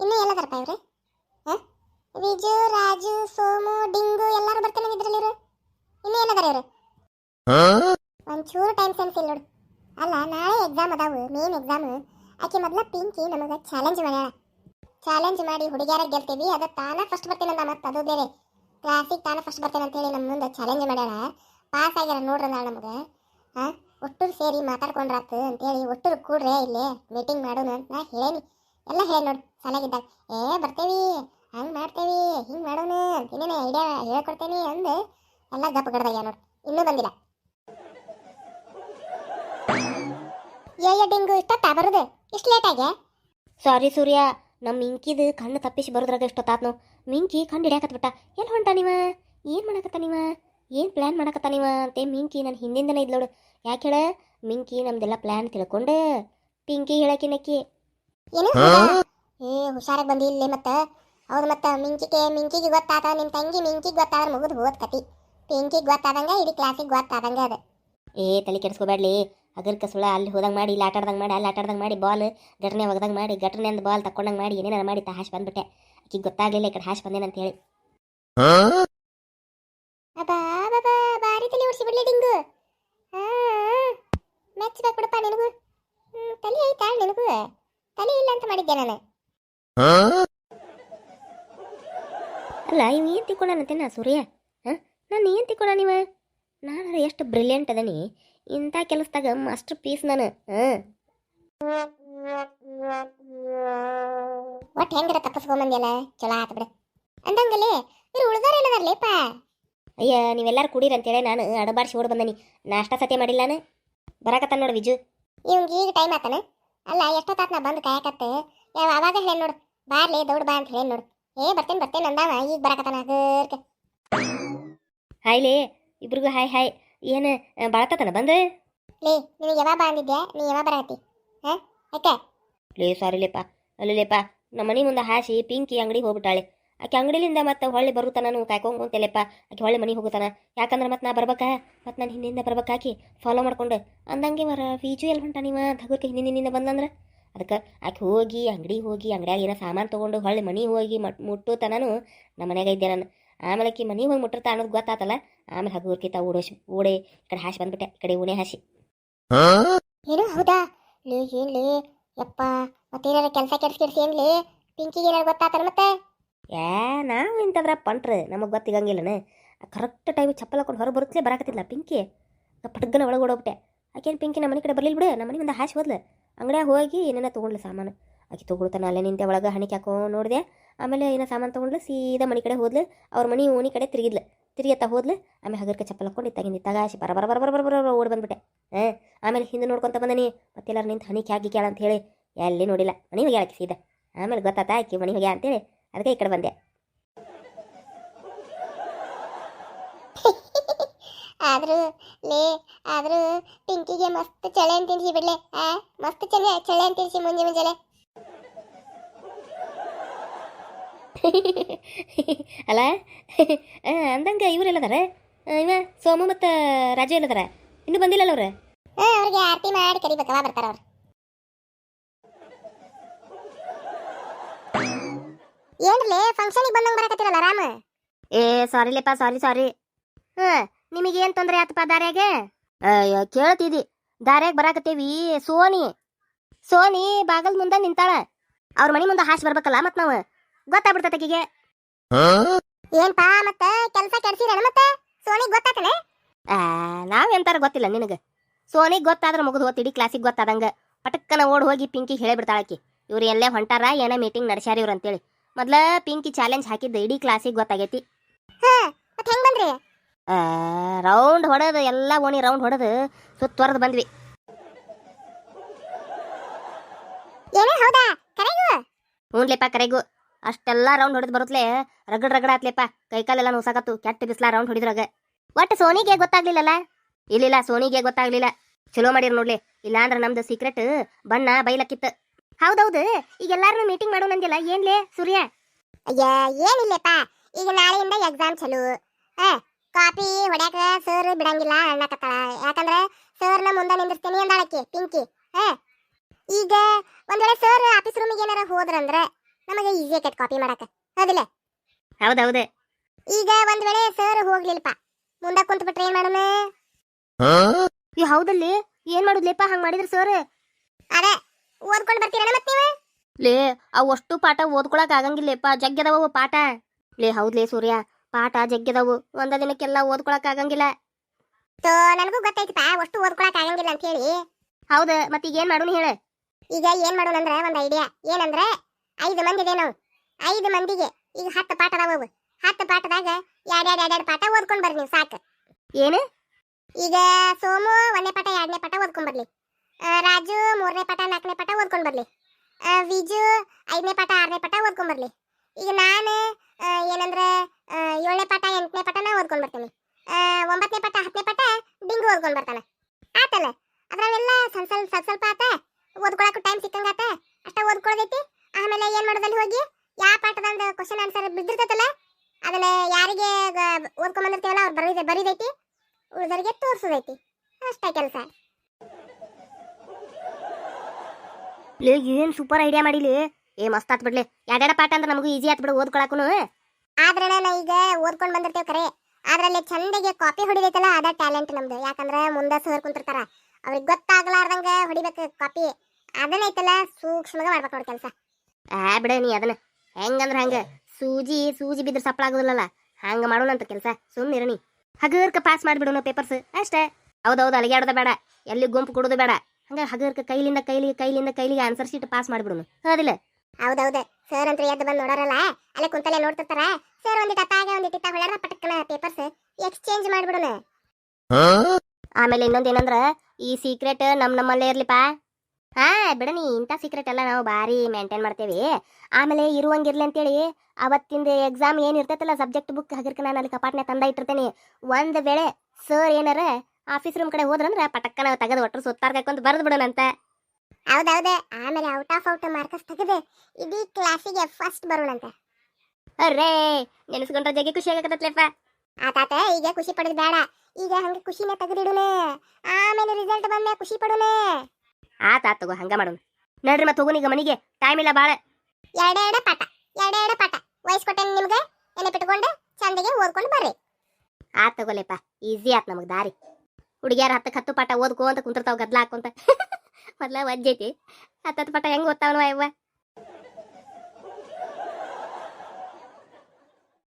ಇನ್ನೂ ಎಲ್ಲದಾರಪ್ಪ ಇವ್ರು? ಹಾಂ? ವಿಜು, ರಾಜು, ಸೋಮು, ಡಿಂಗು ಎಲ್ಲರೂ ಬರ್ತಾನೆ ಇವರು? ಇನ್ನೂ ಎಲ್ಲದಾರ ಇವ್ರು ಒಂಚೂರು ಟೈಮ್ ಸೆನ್ಸ್ ಇಲ್ಲ ನೋಡು. ಅಲ್ಲ, ನಾಳೆ ಎಕ್ಸಾಮ್ ಅದಾವು ಮೇನ್ ಎಕ್ಸಾಮ್ ಆಕೆ ಮೊದಲ ಪಿಂಕಿ ನಮಗೆ ಚಾಲೆಂಜ್ ಮಾಡ್ಯಾಳ. ಚಾಲೆಂಜ್ ಮಾಡಿ ಹುಡುಗಿಯರ ಗೆಲ್ತೀವಿ, ಅದ ತಾನ ಫಸ್ಟ್ ಬರ್ತೀನಂದ ಮತ್ತೆ ಅದು ಬೇರೆ. ಕ್ಲಾಸಿಗೆ ತಾನ ಫಸ್ಟ್ ಬರ್ತೇನೆ ಅಂತೇಳಿ ನಮ್ಮ ಮುಂದೆ ಚಾಲೆಂಜ್ ಮಾಡ್ಯಾಳ. ಪಾಸ್ ಆಗ್ಯಾರ ನೋಡ್ರಿ ನಾಳೆ ನಮಗೆ. ಹಾಂ? ಒಟ್ಟರು ಸೇರಿ ಮಾತಾಡ್ಕೊಂಡ್ರಾತು ಅಂತೇಳಿ ಒಟ್ಟರು ಕೂಡ್ರೆ ಇಲ್ಲೇ ಮೀಟಿಂಗ್ ಮಾಡೋಣ ಅಂತ ನಾ ಹೇಳೇನಿ. ಎಲ್ಲ ಹೇಳಿ ನೋಡಿ ಸಲಗಿದ್ದಾಗ ಏ, ಬರ್ತೇವಿ, ಹಂಗೆ ಮಾಡ್ತೇವಿ, ಹಿಂಗೆ ಮಾಡೋಣ ಏನೇನು ಐಡಿಯಾ ಹೇಳ್ಕೊಡ್ತೇನಿ ಅಂದು ಎಲ್ಲ ಗಪ್ಪ ಗಡ್ದಾಗ ನೋಡಿ, ಇನ್ನೂ ಬಂದಿಲ್ಲ. ಏಯ್ಯ ಡಿಂಗು, ಇಷ್ಟೊತ್ತ ಬರುದು? ಇಷ್ಟು ಲೇಟ್ ಆಗಿ? ಸಾರಿ ಸೂರ್ಯ ನಮ್ಮ ಮಿಂಕಿದು ಕಣ್ಣು ತಪ್ಪಿಸಿ ಬರೋದ್ರಾಗ ಎಷ್ಟೊತ್ತಾತ್ ನಾವು ಮಿಂಕಿ ಕಂಡು ಹಿಡಿಯಾಕತ್ಬಿಟ್ಟ ಎಲ್ಲಿ ಹೊಂಟ ನೀವ? ಏನು ಮಾಡಕತ್ತ ನೀವ? ಏನು ಪ್ಲ್ಯಾನ್ ಮಾಡಕತ್ತ ನೀವ? ಅಂತೆ ಮಿಂಕಿ ನನ್ನ ಹಿಂದಿಂದನೇ ಇದ್ಲೋಡು ಯಾಕೆ ಹೇಳ? ಮಿಂಕಿ ನಮ್ದೆಲ್ಲ ಪ್ಲ್ಯಾನ್ ತಿಳ್ಕೊಂಡು ಪಿಂಕಿ ಹೇಳಕಿನಕ್ಕಿ ಏನು ಏ ಹುಷಾರಾಗಿ ಬಂದಿ ಇಲ್ಲಿ ಮತ್ತೆ? ಹೌದು ಮತ್ತೆ ಮಿಂಕಿಗೆ ಮಿಂಕಿಗೆ ಗೊತ್ತಾತ ನಿಮ್ಮ ತಂಗಿ ಮಿಂಕಿಗೆ ಗೊತ್ತಾದ್ರೆ ಮುಗಿದು ಹೋದ್ ಕತಿ. ಪಿಂಕಿಗೆ ಗೊತ್ತಾದಂಗೆ ಇಡೀ ಕ್ಲಾಸಿಗೆ ಗೊತ್ತಾದಂಗೆ ಅದು. ಏ ತಲೆ ಕೆಡಿಸ್ಕೋಬೇಡ್ಲಿ. ಅಗರ್ಕ ಸುಳ ಅಲ್ಲಿ ಹೋದಂಗೆ ಮಾಡಿ ಇಲ್ಲಿ ಆಟಾಡ್ದಂಗೆ ಮಾಡಿ ಅಲ್ಲಿ ಆಟಾಡ್ದಂಗೆ ಮಾಡಿ ಬಾಲ್ ಘಟನೆ ಒಗದಂಗೆ ಮಾಡಿ ಘಟನೆ ಅಂದ ಬಾಲ್ ತಕ್ಕೊಂಡಂಗೆ ಮಾಡಿ ಏನೇನಾರ ಮಾಡಿ ತಾ ಹಾಶ್ ಬಂದ್ಬಿಟ್ಟೆ. ಆಕಿಗೆ ಗೊತ್ತಾಗ್ಲಿಲ್ಲ ಈ ಕಡೆ ಹಾಶ್ ಬಂದೇನಂತ ಹೇಳಿ. ಅಬ್ಬಾ ಬಾಬಾ ಬಾರಿ ತಲೆ ಉಡ್ಸಿ ಬಿಡ್ಲಿ ಡಿಂಗು. ಹಾ ಮೆಚ್ಚಬೇಕು ಬಿಡಪ್ಪ ನಿನಗೂ. ತಲೆ ಐತಾ ನಿನಗೂ? ತಲೆ ಇಲ್ಲ ಅಂತ ಮಾಡಿದ್ದೆ ನಾನು. ಅಲ್ಲ ಇವ್ ಏನ್ ತಿಳ್ಕೊಂಡಾನಂತೇನ ಸೂರ್ಯ? ಹಾಂ? ನಾನು ಏನು ತಿಳ್ಕೊಂಡ ನೀವ? ನಾನು ಎಷ್ಟು ಬ್ರಿಲಿಯಂಟ್ ಅದನಿ. ಇಂಥ ಕೆಲಸದಾಗ ಮಾಸ್ಟರ್ ಪೀಸ್ ನಾನು ಹಾಂ? ಒಟ್ಟು ಹೆಂಗರ ತಪ್ಪಿಸ್ಕೊಂಬಂದ್ಯಲ್ಲ? ಚಲೋ ಆತ ಬಿಡು. ಅಂದಂಗಲೇ ಇವ್ರು ಉಳ್ದಾರ ಏನದಾರ್ಲೇಪ ಅಯ್ಯ ನೀವೆಲ್ಲರೂ ಕುಡೀರಿ ಅಂತೇಳಿ ನಾನು ಅಡಬಾರ್ಸಿ ಓಡ್ ಬಂದನಿ. ನಾಷ್ಟ ಸತಿ ಮಾಡಿಲ್ಲ ನಾನು. ಬರಾಕತ್ತ ನೋಡು ವಿಜು. ಇವಂಗ ಈಗ ಟೈಮ್ ಆತನ? ಅಲ್ಲ ಎಷ್ಟೊತ್ತಾತ್ ನಾ ಬಂದು ಕಾಯಕತ್ತೆ. ಯಾವ ಅವಾಗ ಹೇಳಿ ನೋಡು. ಬಾರ್ಲಿ ದೌಡ್ ಬಾ ಅಂತ ಹೇಳಿ ನೋಡು. ಏ ಬರ್ತೇನೆ ಬರ್ತೇನೆ ಅಂದಾವ. ಈಗ ಬರಕತ್ತಾನ ಗರ್ಕ ಹೈಲೇ ಇಬ್ರಿಗೂ ಹಾಯ್ ಹಾಯ್. ಏನು ಬಾಳತನ ಬಂದು. ಲೇ ನಿನಗೆ ಯಾವಾಗ ಬಾ ಅಂದಿದ್ದೆ ನೀ ಯಾವಾಗ ಬರಕತ್ತಿ ಹಾ? ಯಾಕೆ? ಲೇ ಸಾರಿ ಲೇಪ. ಅಲ್ಲಲೇಪ ನಮ್ಮ ಮನೆ ಮುಂದೆ ಹಾಸಿ ಪಿಂಕಿ ಅಂಗಡಿಗೆ ಹೋಗ್ಬಿಟ್ಟಾಳೆ. ಆಕೆ ಅಂಗಡಿಲಿಂದ ಮತ್ತೆ ಹೊಳ್ಳಿ ಬರುತ್ತಾನ ಕಾಯ್ಕೊಂಡ್ ಅಂತೇಳಪ್ಪ ಆಕೆ ಹೊಳ್ಳಿ ಮನೆಗೆ ಹೋಗುತ್ತಾನ. ಯಾಕಂದ್ರೆ ಮತ್ತೆ ನಾ ಬರ್ಬೇಕಾ? ಮತ್ತೆ ನಾನು ಹಿಂದಿಂದ ಬರ್ಬೇಕಾಕಿ ಫಾಲೋ ಮಾಡ್ಕೊಂಡು. ಅಂದಂಗೆ ಮರ ಫೀಜು ಎಲ್ಲಿ ಹೊಂಟ ನೀವ? ತಗೋಕೆ ಹಿಂದಿನಿಂದ ಬಂದಂದ್ರೆ? ಅದಕ್ಕೆ ಆಕೆ ಹೋಗಿ, ಅಂಗಡಿ ಹೋಗಿ, ಅಂಗಡಿಯಾಗ ಏನೋ ಸಾಮಾನು ತೊಗೊಂಡು ಹೊಳ್ಳಿ ಮನೆಗೆ ಹೋಗಿ ಮಟ್ ಮುಟ್ಟು ನಮ್ಮ ಮನ್ಯಾಗ ಇದ್ದೆ ನಾನು. ಆಮೇಲೆ ಆಕಿ ಮನೆಗೆ ಹೋಗಿ ಮುಟ್ಟಿರ್ತಾ ಅನ್ನೋದು ಗೊತ್ತಾತಲ್ಲ. ಆಮೇಲೆ ಹಗುರ್ಕಿತ ಓಡೋ, ಓಡೆ, ಈ ಕಡೆ ಹಾಸಿ ಬಂದ್ಬಿಟ್ಟೆ, ಈ ಕಡೆ ಉಣೆ ಹಾಸಿ ಏನು ಹೌದಾ? ಲೇ, ಏನ್ ಲೇ? ಯಪ್ಪ, ಮತ್ತೇನಾರ ಕೆಲಸ ಕೆಡ್ಸಿ ಏನ್ಲೇ ಪಿಂಕಿಗೆ ಏನಾರು ಗೊತ್ತಾತಲ್ಲ ಮತ್ತೆ? ಏ, ನಾವು ಇಂಥದ್ರ ಪಂಟ್ರೆ, ನಮಗೆ ಗೊತ್ತಿಗಂಗಿಲ್ಲನೆ. ಕರೆಕ್ಟ್ ಟೈಮಿಗೆ ಚಪ್ಪಲ್ ಹಾಕೊಂಡು ಹೊರಗೆ ಬರುತ್ತಲೇ ಬರಾಕತ್ತಿಲ್ಲ ಪಿಂಕಿ. ನಾ ಪಟಗ್ಗನ ಒಳಗೆ ಓಡೋಗ್ಬಿಟ್ಟೆ. ಆಕೇನು ಪಿಂಕಿ ನಮ್ಮ ಮನೆ ಕಡೆ ಬರಲಿಲ್ಲ ಬಿಡು ನಮ್ಮ ಮನೆ ಮುಂದೆ ಹಾಸಿ ಹೋದ್ಲು. ಅಂಗಡಿಯಾಗ ಹೋಗಿ ಏನೇನ ತೊಗೊಂಡ್ಲು ಸಾಮಾನು. ಆಕೆ ತೊಗೊಳ್ತಾನೆ, ಅಲ್ಲೇ ನಿಂತೆ ಒಳಗೆ ಹಣಿಕೆ ಹಾಕೋ ನೋಡಿದೆ. ಆಮೇಲೆ ಏನೋ ಸಾಮಾನು ತೊಗೊಂಡ್ಲು, ಸೀದಾ ಮನೆ ಕಡೆ ಹೋದ್ಲು. ಅವ್ರ ಮನೆ ಓಣಿ ಕಡೆ ತಿರುಗಿದ್ಲು. ತಿರುಗತ್ತ ಹೋದ್ಲು. ಆಮೇಲೆ ಹಗರ್ಕೆ ಚಪ್ಪಲ್ ಹಾಕೊಂಡು ಇತ್ತಾಗಿಂದ ಇತ್ತಾಗ ಆಸೆ ಬರ ಬರ ಬರ ಬರ ಬರ ಬರ ಓಡಿ ಬಂದ್ಬಿಟ್ಟೆ. ಹಾಂ, ಆಮೇಲೆ ಹಿಂದೆ ನೋಡ್ಕೊತ ಬಂದನಿ ಮತ್ತೆಲ್ಲರೂ ನಿಂತು ಹಣಿಕೆ ಹಾಕಿ ಕೇಳ ಅಂತ ಹೇಳಿ. ಎಲ್ಲಿ ನೋಡಿಲ್ಲ ಮನೆ ಹೋಗಿ ಹಾಕಿ ಸೀದಾ. ಆಮೇಲೆ ಗೊತ್ತಾತ ಆಕೆ ಮನೆ ಹೋಗ್ಯಾ ಅಂತೇಳಿ. ಅದಕ್ಕೆ ಈ ಕಡೆ ಬಂದೆ. ಆದ್ರೂ ಲೇ ಆದ್ರೂ ಪಿಂಕಿಗೆ ಮಸ್ತ್ ಚಳೆ ಅಂತ ತಿನ್ಸಿ ಬಿಡ್ಲೆ. ಆ ಮಸ್ತ್ ಚಳೆ ಚಳೆ ಅಂತ ತಿನ್ಸಿ ಮುಂಜೆ ಮುಂಜಾನೆ. ಅಲ್ಲ ಅಂದಂಗ ಇವರೆಲ್ಲದಾರ ಇವ ಸೋಮು ಮತ್ತು ರಾಜು ಎಲ್ಲದಾರ? ಇನ್ನೂ ಬಂದಿಲ್ಲಲ್ಲ ಅವ್ರು? ಅವ್ರಿಗೆ ಆರತಿ ಮಾಡಿ ಕರಿಬೇಕವ ಬರ್ತಾರ ಅವ್ರು. ಏನ್ರಲೇ ಫಂಕ್ಷನಿಗೆ ಬಂದಂಗ ಬರಕತ್ತಿರಲ್ಲ ರಾಮ? ಏ ಸಾರಿ ಲೇಪ ಸಾರಿ ಸಾರಿ ಹ್ಞೂ ನಿಮಗೇನು ತೊಂದರೆ ಆತಪ್ಪ ದಾರ್ಯಾಗೆ? ಅಯ್ಯೋ ಕೇಳ್ತಿದಿ. ದಾರ್ಯಾಗ ಬರಾಕತ್ತೇವಿ ಸೋನಿ. ಸೋನಿ ಬಾಗಲ್ ಮುಂದೆ ನಿಂತಾಳ. ಅವ್ರ ಮನೆ ಮುಂದೆ ಹಾಸ್ ಬರ್ಬೇಕಲ್ಲ ಮತ್ತೆ ನಾವು. ಗೊತ್ತಾಗ್ಬಿಡ್ತೈತೆ ಆಕಿಗೆ. ಏನ್ಪಾ ಮತ್ತ ಕೆಲಸ ಕೆಡ್ಸಿರಣ ಮತ್ತೆ? ಸೋನಿ ಗೊತ್ತಾತನೆ ಆ, ನಾವೆಂತಾರ ಗೊತ್ತಿಲ್ಲ ನಿನಗೆ. ಸೋನಿಗೆ ಗೊತ್ತಾದ್ರೆ ಮುಗಿದು ಹೋತ್ ಇಡೀ ಕ್ಲಾಸಿಗೆ ಗೊತ್ತಾದಂಗ. ಪಟಕ್ಕನ ಓಡ್ ಹೋಗಿ ಪಿಂಕಿ ಹೇಳೇ ಬಿಡ್ತಾಳಕಿ ಇವ್ರು ಎಲ್ಲೇ ಹೊಂಟಾರ ಏನೋ ಮೀಟಿಂಗ್ ನಡೆಸ್ಯಾರ ಇವ್ರು ಅಂತೇಳಿ. ಮೊದ್ಲ ಪಿಂಕಿ ಚಾಲೆಂಜ್ ಹಾಕಿದ್ದು ಇಡೀ ಕ್ಲಾಸಿಗೆ ಗೊತ್ತಾಗೈತಿ. ಮತ್ತೆ ಹೆಂಗ್ ಬಂದ್ರಿ? ರೌಂಡ್ ಹೊಡೆದು ಎಲ್ಲ ಓಣಿ ರೌಂಡ್ ಹೊಡೆದು ಸುತ್ತುವರೆದು ಬಂದ್ವಿ. ಏನೇ ಹೌದಾ? ಕರೆಗೂ. ಹ್ಞೂನ್ಲೆಪ್ಪ ಕರೆಗೂ. ಅಷ್ಟೆಲ್ಲ ರೌಂಡ್ ಹೊಡೆದು ಬರುತ್ತಲೇ ರಗಡ್ ರಗಡ ಆತ್ಲೆಪ್ಪ ಕೈಕಾಲೆಲ್ಲ ನೋಸಾಕತ್ತು. ಕೆಟ್ಟ ಬಿಸ್ಲ ರೌಂಡ್ ಹೊಡಿದ್ರಾಗ ಒಟ್ಟು ಸೋನಿಗೆ ಗೊತ್ತಾಗ್ಲಿಲ್ಲಲ್ಲ? ಇಲ್ಲಿಲ್ಲ ಸೋನಿಗೆ ಗೊತ್ತಾಗ್ಲಿಲ್ಲ. ಚಲೋ ಮಾಡಿರ ನೋಡ್ಲಿ. ಇಲ್ಲಾಂದ್ರೆ ನಮ್ದು ಸೀಕ್ರೆಟ್ ಬಣ್ಣ ಬೈಲಕ್ಕಿತ್ತು. ಹೌದೌದು ಈಗ ಎಲ್ಲಾರು ಮೀಟಿಂಗ್ ಮಾಡೋಣ ಅಂದಿಲ್ಲ ಏನ್ಲೇ ಸೂರ್ಯ? ಅಯ್ಯ ಏನಿಲ್ಲಪ್ಪ ಈಗ ನಾಳೆಯಿಂದ ಎಕ್ಸಾಮ್ ಚಲು. ಹಾ ಕಾಪಿ ಹೊಡ್ಯಾಕ ಸರ್ ಬಿಡಂಗಿಲ್ಲ ಅನ್ನಕತ್ತಾಳ. ಯಾಕಂದ್ರೆ ಸರ್ನ ಮುಂದೆ ನಿಂದಿರ್ತೀನಿ ಅಂದಾಳಕ್ಕೆ ಪಿಂಕಿ. ಹಾ ಈಗ ಒಂದ್ ವೇಳೆ ಸರ್ ಆಫೀಸ್ ರೂಮಿಗೆ ಏನಾರ ಹೋದ್ರಂದ್ರೆ ನಮಗೆ ಈಸಿ ಆಕೈತೆ ಕಾಪಿ ಮಾಡಕ. ಹೌದಿಲ್ಲ? ಹೌದೌದು. ಈಗ ಒಂದ್ ವೇಳೆ ಸರ್ ಹೋಗ್ಲಿಲ್ಲಪ್ಪ ಮುಂದೆ ಕುಂತ ಬಿಟ್ರೆ ಏನ್ ಮಾಡೋಣ? ಈ ಹೌದಲ್ಲಿ ಏನ್ ಮಾಡುದ್ಲೇಪ ಹಂಗ್ ಮಾಡಿದ್ರ ಸರ್ ಅದೇ ಓದ್ಕೊಂಡ್ ಬರ್ತೀರಣ ಮತ್ತೆ ನೀವು? ಲೇ ಅವು ಅಷ್ಟು ಪಾಠ ಓದ್ಕೊಳಕ್ ಆಗಂಗಿಲ್ಲಪ್ಪ ಜಗ್ಗದವು ಪಾಠ. ಲೇ ಹೌದ್ಲೇ ಸೂರ್ಯ ಪಾಠ ಜಗ್ಗದವು ಒಂದ ದಿನಕ್ಕೆಲ್ಲ ಓದ್ಕೊಳಕ್ ಆಗಂಗಿಲ್ಲ. ತೋ ನನಗೂ ಗೊತ್ತೈತಿಪ್ಪ ಅಷ್ಟು ಓದ್ಕೊಳಕ್ ಆಗಂಗಿಲ್ಲ ಅಂತ ಹೇಳಿ. ಹೌದು ಮತ್ತೆ ಈಗ ಏನ್ ಮಾಡೋಣ ಹೇಳ. ಈಗ ಏನ್ ಮಾಡೋಣ ಅಂದ್ರೆ ಒಂದ್ ಐಡಿಯಾ ಏನಂದ್ರೆ ಐದು ಮಂದಿ ಇದೆ ನಾವು. ಐದು ಮಂದಿಗೆ ಈಗ ಹತ್ತು ಪಾಠ ಅದಾವ ಅವು. ಹತ್ತು ಪಾಠದಾಗ ಎರಡೆರಡು ಎರಡೆರಡು ಪಾಠ ಓದ್ಕೊಂಡ್ ಬರ್ರಿ ನೀವು ಸಾಕು. ಏನು? ಈಗ ಸೋಮು ಒಂದನೇ ಪಾಠ ಎರಡನೇ ಪಾಠ ಓದ್ಕೊಂಡ್ ಬರ್ಲಿ. ರಾಜು ಮೂರನೇ ಪಾಠ, ನಾಲ್ಕನೇ ಪಾಠ ಓದ್ಕೊಂಡು ಬರಲಿ. ವಿಜು ಐದನೇ ಪಾಠ, ಆರನೇ ಪಾಠ ಓದ್ಕೊಂಡು ಬರಲಿ. ಈಗ ನಾನು ಏನಂದ್ರೆ ಏಳನೇ ಪಾಠ, ಎಂಟನೇ ಪಾಠ ನಾ ಓದ್ಕೊಂಡು ಬರ್ತೀನಿ. ಒಂಬತ್ತನೇ ಪಾಠ, ಹತ್ತನೇ ಪಾಠ, ಡಿಂಗು ಓದ್ಕೊಂಡು ಬರ್ತಾನೆ. ಆತಲ್ಲ, ಅದರಲ್ಲೆಲ್ಲ ಸ್ವಲ್ಪ ಸ್ವಲ್ಪ ಸ್ವಲ್ಪ ಸ್ವಲ್ಪ ಆತ, ಓದ್ಕೊಳಕ್ಕೆ ಟೈಮ್ ಸಿಕ್ಕಂಗಾತ ಅಷ್ಟ ಓದ್ಕೊಳ್ದೈತಿ ಆಮೇಲೆ ಏನು ಮಾಡೋದಲ್ಲಿ ಹೋಗಿ, ಯಾವ ಪಾಠದಂದ ಕ್ವಶನ್ ಆನ್ಸರ್ ಬಿದ್ದಿರ್ತೈತಲ್ಲ, ಅದನ್ನ ಯಾರಿಗೆ ಓದ್ಕೊಂಡ್ಬಂದಿರ್ತೀವಲ್ಲ ಓದ್ಕೊಂಡ್ ಬಂದಿರ್ತೀವಲ್ಲ, ಅವ್ರು ಬರೀದೆ, ಬರೀದೈತಿ, ಉಳಿದವ್ರಿಗೆ ತೋರ್ಸೋದೈತಿ. ಅಷ್ಟೇ ಕೆಲಸ. ಲೇ ಏನ್ ಸೂಪರ್ ಐಡಿಯಾ ಮಾಡಿಲಿ? ಏ ಮಸ್ತ್ ಆತ್ ಬಿಡ್ಲಿ. ಎರಡೆರಡು ಪಾಠ ಅಂದ್ರೆ ನಮಗೂ ಈಜಿ ಆತ್ ಬಿಡು ಓದ್ಕೊಳಕುನು ಆದ್ರೆ ನಾ ಈಗ ಓದ್ಕೊಂಡ್ ಬಂದಿರ್ತೇವೆ ಕರೆ. ಅದ್ರಲ್ಲಿ ಚಂದಗೆ ಕಾಪಿ ಹೊಡಿದೈತಲ್ಲ ಅದ ಟ್ಯಾಲೆಂಟ್ ನಮ್ದು. ಯಾಕಂದ್ರೆ ಮುಂದೆ ಸರ್ ಕುಂತಿರ್ತಾರ. ಅವ್ರಿಗೆ ಗೊತ್ತಾಗ್ಲಾರ್ದಂಗ ಹೊಡಿಬೇಕು ಕಾಪಿ ಅದನ್ನೈತಲ್ಲ ಸೂಕ್ಷ್ಮಗ ಮಾಡ್ಬೇಕು ನೋಡಿ ಕೆಲಸ. ಆ ಬಿಡ ನೀ ಅದನ್ನ. ಹೆಂಗಂದ್ರ ಹಂಗ? ಸೂಜಿ ಸೂಜಿ ಬಿದ್ರ ಸಪ್ಪಳ ಆಗುದಿಲ್ಲಲ್ಲ. ಹಂಗ ಮಾಡೋಣಂತ ಕೆಲಸ. ಸುಮ್ಮನಿರ ನೀ. ಹಗರ್ಕ ಪಾಸ್ ಮಾಡಿಬಿಡೋಣ ಪೇಪರ್ಸ್ ಅಷ್ಟೇ. ಹೌದೌದು ಅಲಿಗಾಡೋದ ಬೇಡ. ಎಲ್ಲಿ ಗುಂಪು ಕೊಡೋದು ಬೇಡ. ಹಂಗ ಹಗರ್ಕ ಕೈಲಿಂದ ಕೈಲಿಗೆ ಕೈಲಿಂದ ಕೈಲಿಗೆ ಆನ್ಸರ್ ಶೀಟ್ ಪಾಸ್ ಮಾಡಿಬಿಡೋಣ ಹೌದಿಲ್ಲ ಹೌದೌದು. ಸರ್ ಅಂತ ಎದ್ದು ಬಂದು ನೋಡೋರಲ್ಲ, ಅಲ್ಲೇ ಕುಂತಲ್ಲೇ ನೋಡ್ತಿರ್ತಾರ. ಸರ್ ಒಂದಿಟ್ಟು ಅತ್ತಾಗ ಒಂದಿಟ್ಟು ಇತ್ತ ಪಟಕ್ಕನ ಪೇಪರ್ಸ್ ಎಕ್ಸ್ಚೇಂಜ್ ಮಾಡ್ಬಿಡೋಣ ಆಮೇಲೆ ಇನ್ನೊಂದು ಏನಂದ್ರ, ಈ ಸೀಕ್ರೆಟ್ ನಮ್ ನಮ್ಮಲ್ಲೇ ಇರ್ಲಿಪ್ಪ. ಹಾ ಬಿಡನಿ ಇಂಥ ಸೀಕ್ರೆಟ್ ಎಲ್ಲ ನಾವು ಭಾರಿ ಮೇಂಟೈನ್ ಮಾಡ್ತೇವಿ. ಆಮೇಲೆ ಇರುವಂಗಿರ್ಲಿ ಅಂತೇಳಿ, ಅವತ್ತಿಂದ ಎಕ್ಸಾಮ್ ಏನು ಇರ್ತೈತಲ್ಲ ಸಬ್ಜೆಕ್ಟ್ ಬುಕ್ ಹಗರ್ಕ ನಾನು ಅಲ್ಲಿ ಕಪಾಟ್ನೆ ತಂದ ಇಟ್ಟಿರ್ತೇನೆ. ಒಂದ್ ವೇಳೆ ಸರ್ ಏನಾರ ಆಫೀಸ್ ರೂಮ್ ಕಡೆ ಹೋದ್ರಂದ್ರೆ ಪಟಕ್ಕನ ತೆಗೆದು ಒಟ್ಟರು ಸುತ್ತಾರ್ ಕೈಕೊಂಡ್ ಬರ್ದು ಬಿಡೋಣಂತ. ಹೌದೌದು ಆಮೇಲೆ ಔಟ್ ಆಫ್ ಔಟ್ ಮಾರ್ಕಸ್ ತೆಗೆದು ಇಡೀ ಕ್ಲಾಸಿಗೆ ಫಸ್ಟ್ ಬರೋಣಂತೆ. ಅರೇ ನೆನೆಸ್ಕೊಂಡ್ರೆ ಜಗ್ಗೆ ಖುಷಿ ಆ ಆತಾತ ಈಗ ಖುಷಿ ಪಡೋದು ಬೇಡ. ಈಗ ಹಂಗೆ ಖುಷಿನೇ ತೆಗೆದಿಡುನೆ ಆಮೇಲೆ ರಿಸಲ್ಟ್ ಬಂದ ಖುಷಿ ಪಡುನೆ ಆತ ಆತ್ ತಗೋ ಹಂಗ ಮಾಡೋಣ. ನಡ್ರಿ ಮತ್ತೆ ಹೋಗುನ್ ಈಗ ಮನಿಗೆ. ಟೈಮ್ ಇಲ್ಲ ಬಾಳೆ. ಬಾಳ ಎರಡೆ ಪಾಠ ಎರಡೆರಡು ಪಾಠ. ವಯಸ್ಕೊಟ್ಟೇನೆ ನಿಮ್ಗೆ? ನೆನಪಿಟ್ಕೊಂಡು ಚಂದಗೆ ಓದ್ಕೊಂಡು ಬರ್ರಿ. ಆತ್ ತಗೋಲೆಪ್ಪ ಈಸಿ ಆತ್ ನಮಗೆ ದಾರಿ. ಹುಡುಗಿಯಾರ ಹತ್ತಕ್ಕೆ ಹತ್ತು ಪಾಠ ಓದ್ಕೋ ಅಂತ ಕುಂತಿರ್ತಾವ ಗದ್ಲ ಹಾಕೊಂತ. ಮೊದ್ಲ ವಜ್ಜೈತಿ. ಹತ್ತತ್ತು ಪಾಠ ಹೆಂಗ್ ಓದ್ತಾವನವ ಯವ್ವ